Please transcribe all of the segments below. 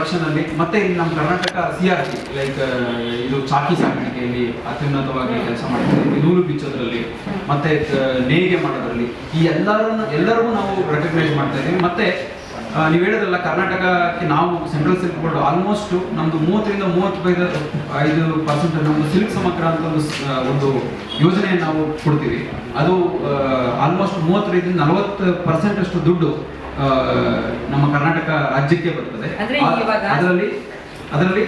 Production ಮತ್ತೆ ಇಲ್ಲಿ ನಮ್ಮ ಕರ್ನಾಟಕ ಸಿ ಆರ್ ಲೈಕ್ ಇದು ಚಾಕಿ ಸಾಕಾಣಿಕೆಯಲ್ಲಿ ಅತ್ಯುನ್ನತವಾಗಿ ಕೆಲಸ ಮಾಡ್ತಿದೆ. ಈ ನೂಲು ಬಿಚ್ಚೋದ್ರಲ್ಲಿ, ಮತ್ತೆ ನೇಯ್ಗೆ ಮಾಡೋದ್ರಲ್ಲಿ, ಈ ಎಲ್ಲರನ್ನ, ಎಲ್ಲರಿಗೂ ನಾವು ರೆಕಗ್ನೈಸ್ ಮಾಡ್ತಾ ಇದ್ದೀವಿ. ಮತ್ತೆ ನೀವು ಹೇಳಿದ್ರಲ್ಲ, ಕರ್ನಾಟಕಕ್ಕೆ ನಾವು ಸೆಂಟ್ರಲ್ ಸಿಲ್ಕ್ ಬೋರ್ಡ್ ಆಲ್ಮೋಸ್ಟ್ ನಮ್ದು ಮೂವತ್ತರಿಂದ ಮೂವತ್ತೈದು ಐದು ಪರ್ಸೆಂಟ್ ನಮ್ಮ ಸಿಲ್ಕ್ ಸಮಗ್ರ ಅಂತ ಒಂದು ಒಂದು ಯೋಜನೆಯನ್ನು ನಾವು ಕೊಡ್ತೀವಿ. ಅದು ಆಲ್ಮೋಸ್ಟ್ ಮೂವತ್ತರಿಂದ ನಲವತ್ತು ಪರ್ಸೆಂಟ್ ಅಷ್ಟು ದುಡ್ಡು ನಮ್ಮ ಕರ್ನಾಟಕ ರಾಜ್ಯಕ್ಕೆ ಬರ್ತದೆ. ಅದರಲ್ಲಿ ಅದರಲ್ಲಿ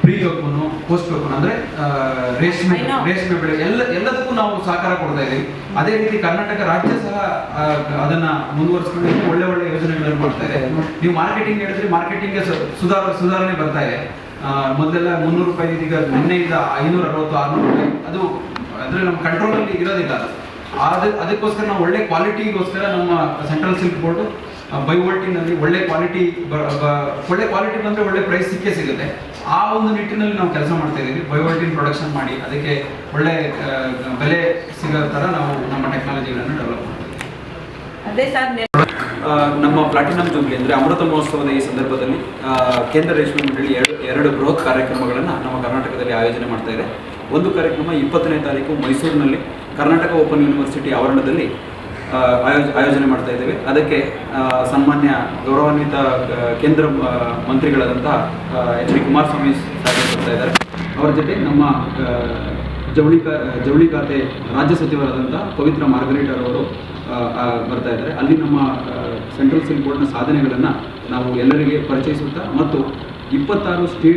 ಪ್ರೀ ಕೋಕೋನು ಪೋಸ್ಟ್ ಕೋಕೋನು ಅಂದ್ರೆ ರೇಷ್ಮೆ. ರೇಷ್ಮೆ ಬೆಳೆ ಎಲ್ಲ ಎಲ್ಲದಕ್ಕೂ ನಾವು ಸಹಕಾರ ಕೊಡ್ತಾ ಇದ್ದೀವಿ. ಅದೇ ರೀತಿ ಕರ್ನಾಟಕ ರಾಜ್ಯ ಸಹ ಅದನ್ನ ಮುಂದುವರಿಸ್ಕೊಂಡು ಒಳ್ಳೆ ಒಳ್ಳೆ ಯೋಜನೆಗಳನ್ನು ಮಾಡ್ತಾ ಇದೆ. ನೀವು ಮಾರ್ಕೆಟಿಂಗ್ ಹೇಳಿದ್ರೆ ಮಾರ್ಕೆಟಿಂಗ್ ಸುಧಾರ ಸುಧಾರಣೆ ಬರ್ತಾ ಇದೆ. ಮೊದಲೆಲ್ಲ ಮುನ್ನೂರು ರೂಪಾಯಿ ಈಗ ನಿನ್ನೆಯಿಂದ ಐನೂರ ಅರವತ್ತು ಆರ್ನೂರು ರೂಪಾಯಿ. ಅದು ಅಂದ್ರೆ ನಮ್ಮ ಕಂಟ್ರೋಲ್ ಅಲ್ಲಿ ಇರೋದಿಲ್ಲ ಅದು. ಅದಕ್ಕೋಸ್ಕರ ನಾವು ಒಳ್ಳೆ ಕ್ವಾಲಿಟಿಗೋಸ್ಕರ ನಮ್ಮ ಸೆಂಟ್ರಲ್ ಸಿಲ್ಕ್ ಬೋರ್ಡು ಬೈವೋಲ್ಟಿನಲ್ಲಿ ಒಳ್ಳೆ ಕ್ವಾಲಿಟಿ ಒಳ್ಳೆ ಕ್ವಾಲಿಟಿ ಬಂದರೆ ಒಳ್ಳೆ ಪ್ರೈಸ್ ಸಿಕ್ಕೇ ಸಿಗುತ್ತೆ. ಆ ಒಂದು ನಿಟ್ಟಿನಲ್ಲಿ ನಾವು ಕೆಲಸ ಮಾಡ್ತಾ ಇದ್ದೀವಿ. ಬೈವೋಲ್ಟಿನ್ ಪ್ರೊಡಕ್ಷನ್ ಮಾಡಿ ಅದಕ್ಕೆ ಒಳ್ಳೆ ಬೆಲೆ ಸಿಗೋ ಥರ ನಾವು ನಮ್ಮ ಟೆಕ್ನಾಲಜಿಗಳನ್ನು ಡೆವಲಪ್ ಮಾಡ್ತೀವಿ. ಅದೇ ಸರ್ ನಮ್ಮ ಪ್ಲಾಟಿನಂ ಜೂಬ್ಲಿ ಅಂದರೆ ಅಮೃತ ಮಹೋತ್ಸವದ ಈ ಸಂದರ್ಭದಲ್ಲಿ ಕೇಂದ್ರ ರೇಷ್ಮೆ ಮಂಡಳಿ ಎರಡು ಎರಡು ಬೃಹತ್ ಕಾರ್ಯಕ್ರಮಗಳನ್ನು ನಮ್ಮ ಕರ್ನಾಟಕದಲ್ಲಿ ಆಯೋಜನೆ ಮಾಡ್ತಾ ಇದೆ. ಒಂದು ಕಾರ್ಯಕ್ರಮ ಇಪ್ಪತ್ತನೇ ತಾರೀಕು ಮೈಸೂರಿನಲ್ಲಿ. ಕರ್ನಾಟಕ ಓಪನ್ ಯೂನಿವರ್ಸಿಟಿ ಆವರಣದಲ್ಲಿ ಆಯೋಜ ಆಯೋಜನೆ ಮಾಡ್ತಾ ಇದ್ದೇವೆ. ಅದಕ್ಕೆ ಸನ್ಮಾನ್ಯ ಗೌರವಾನ್ವಿತ ಕೇಂದ್ರ ಮಂತ್ರಿಗಳಾದಂತಹ ಎಚ್ ಡಿ ಕುಮಾರಸ್ವಾಮಿ ಬರ್ತಾ ಇದ್ದಾರೆ. ಅವರ ಜೊತೆ ನಮ್ಮ ಜವಳಿ ಜವಳಿ ಖಾತೆ ರಾಜ್ಯ ಸಚಿವರಾದಂಥ ಪವಿತ್ರ ಮಾರ್ಗರೇಟರ್ ಅವರು ಬರ್ತಾ ಇದ್ದಾರೆ. ಅಲ್ಲಿ ನಮ್ಮ ಸೆಂಟ್ರಲ್ ಸಿಲ್ ಬೋರ್ಡ್ನ ಸಾಧನೆಗಳನ್ನು ನಾವು ಎಲ್ಲರಿಗೆ ಪರಿಚಯಿಸುತ್ತಾ ಮತ್ತು ಇಪ್ಪತ್ತಾರು ಸ್ಟೇ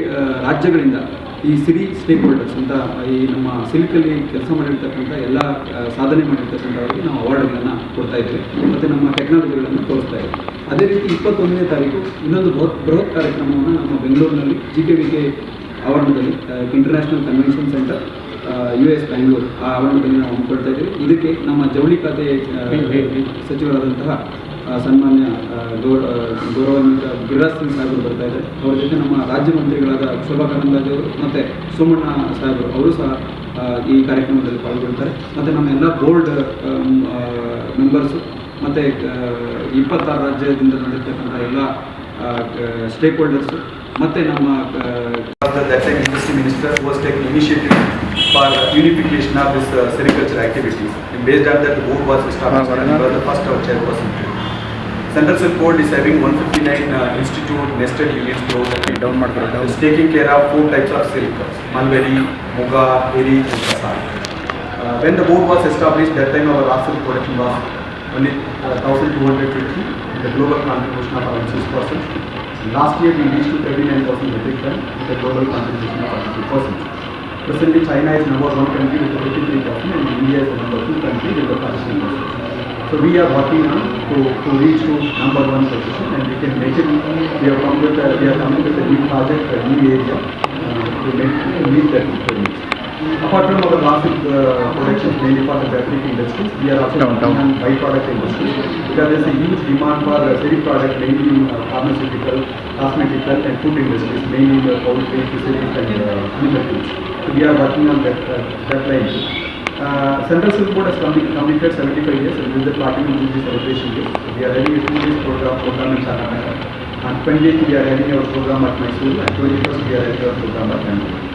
ರಾಜ್ಯಗಳಿಂದ ಈ ಸಿರಿ ಸ್ಟೇಕ್ ಹೋಲ್ಡರ್ಸ್ ಅಂತ ಈ ನಮ್ಮ ಸಿಲ್ಕಲ್ಲಿ ಕೆಲಸ ಮಾಡಿರ್ತಕ್ಕಂಥ ಎಲ್ಲ ಸಾಧನೆ ಮಾಡಿರ್ತಕ್ಕಂಥವ್ರಿಗೆ ನಾವು ಅವಾರ್ಡ್ಗಳನ್ನು ಕೊಡ್ತಾ ಇದ್ದೀವಿ ಮತ್ತು ನಮ್ಮ ಟೆಕ್ನಾಲಜಿಗಳನ್ನು ತೋರಿಸ್ತಾ ಇದ್ದೀವಿ ಅದೇ ರೀತಿ ಇಪ್ಪತ್ತೊಂದನೇ ತಾರೀಕು ಇನ್ನೊಂದು ಬೃಹತ್ ಬೃಹತ್ ಕಾರ್ಯಕ್ರಮವನ್ನು ನಮ್ಮ ಬೆಂಗಳೂರಿನಲ್ಲಿ ಜಿ ಕೆ ವಿ ಕೆ ಆವರಣದಲ್ಲಿ international convention centre U S Bengaluru ಆ ಆವರಣದಲ್ಲಿ ನಾವು ಹಮ್ಮಿಕೊಳ್ತಾ ಇದ್ದೀವಿ. ಇದಕ್ಕೆ ನಮ್ಮ ಜವಳಿ ಖಾತೆ ಸಚಿವರಾದಂತಹ ಸನ್ಮಾನ್ಯ ಗೌರವ ಗೌರ ಗೌರವಾನ್ವಿತ ಗಿರಿರಾಜ್ ಸಿಂಗ್ ಸಾಹೇಬರು ಬರ್ತಾ ಇದ್ದಾರೆ. ಅವರ ಜೊತೆ ನಮ್ಮ ರಾಜ್ಯ ಮಂತ್ರಿಗಳಾದ ಶೋಭಾ ಕರಂದ್ಲಾಜೆ ಅವರು ಮತ್ತು ಸೋಮಣ್ಣ ಸಾಹೇಬರು ಅವರು ಸಹ ಈ ಕಾರ್ಯಕ್ರಮದಲ್ಲಿ ಪಾಲ್ಗೊಳ್ತಾರೆ. ಮತ್ತು ನಮ್ಮ ಎಲ್ಲ ಬೋರ್ಡ್ ಮೆಂಬರ್ಸು ಮತ್ತು ಇಪ್ಪತ್ತಾರು ರಾಜ್ಯದಿಂದ ನಡೆದಿರ್ತಕ್ಕಂಥ ಎಲ್ಲ ಸ್ಟೇಕ್ ಹೋಲ್ಡರ್ಸು ಮತ್ತು ನಮ್ಮ industry minister was take initiative for unification of this sericulture activities based on that board was first our based Central Silk Board is having 159 uh, institute nested units stores that we down. It's taking care of four types of silk, Malwari, Muga, Eri and Kasar. Uh, when the board was established, that time our raw silk production was only uh, 1250 with a global contribution of around 6%. Last year we reached to 39,000 metric ton with a global contribution of around 2%. Presently China is number one country with 53,000 and India is the number two country with a contribution So we are working on to, to reach to number one position and we can make it, we have come with, a- we are coming with a new project, a new area uh, to make, to meet that requirement. Apart from our last uh, production mainly for the fabric industries, we are also working on byproduct industries because there is a huge demand for uh, dairy product mainly in uh, pharmaceutical, cosmetical and food industries, mainly in the poultry, fisheries and uh, animal foods. So we are working on that, uh, that line. Uh, Central Silk Board has completed 75 years and this is the platinum jubilee celebration year. So we are having a two days program, program in Karnataka. On 28th we are having our program at Mysore and 21st we are having our program at Bangalore.